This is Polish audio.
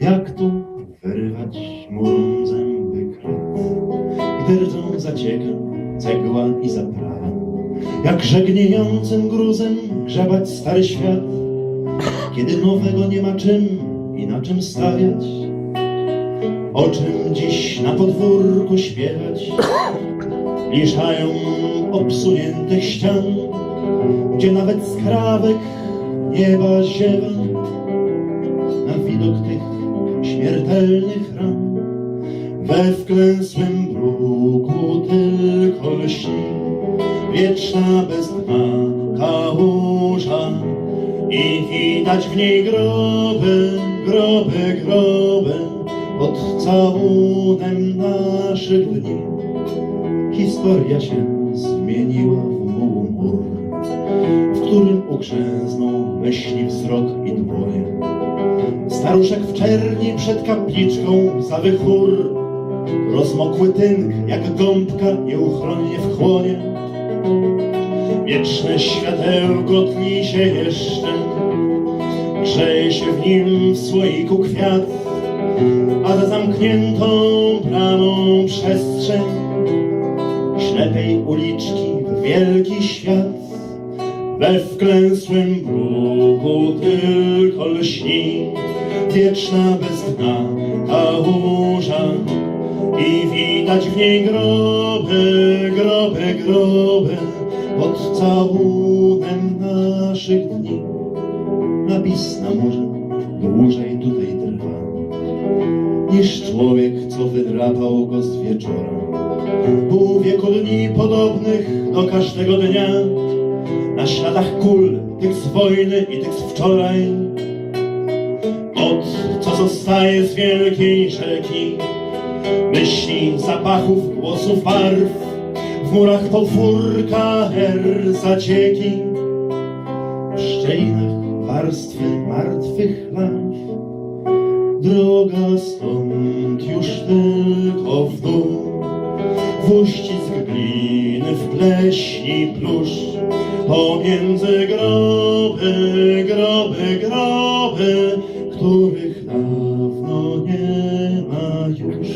Jak tu wyrywać murą zęby krew, gdy rdzą zacieka cegła i zaprawa? Jak żegniejącym gruzem grzebać stary świat, kiedy nowego nie ma czym i na czym stawiać? O czym dziś na podwórku śpiewać? Liszają obsuniętych ścian, gdzie nawet skrawek nieba ziewa We wklęsłym bruku tylko lśni. Wieczna bez dna kałuża i widać w niej groby, groby, groby pod całunem naszych dni. Historia się zmieniła w mur, którym ugrzęznął myśli wzrok i dłonie. Staruszek w czerni przed kapliczką zawy chór, rozmokły tynk jak gąbka nieuchronnie wchłonie. Wieczne światełko tli się jeszcze, grzeje się w nim w słoiku kwiat, a za zamkniętą bramą przestrzeń ślepej uliczki w wielki świat. We wklęsłym bruku tylko lśni wieczna bez dna kałuża i widać w niej groby, groby, groby pod całunem naszych dni. Napis na murze dłużej tutaj trwa niż człowiek, co wydrapał go z wieczora. Pół wieku dni podobnych do każdego dnia, na śladach kul, tych z wojny i tych z wczoraj. Od co zostaje z wielkiej rzeki, myśli, zapachów, głosów, barw, w murach podwórka her zacieki, w szczelinach warstwy martwych larw. Droga stąd już tylko w dół, w uścisk gliny, w pleśni plusz, pomiędzy groby, groby, groby, których dawno nie ma już.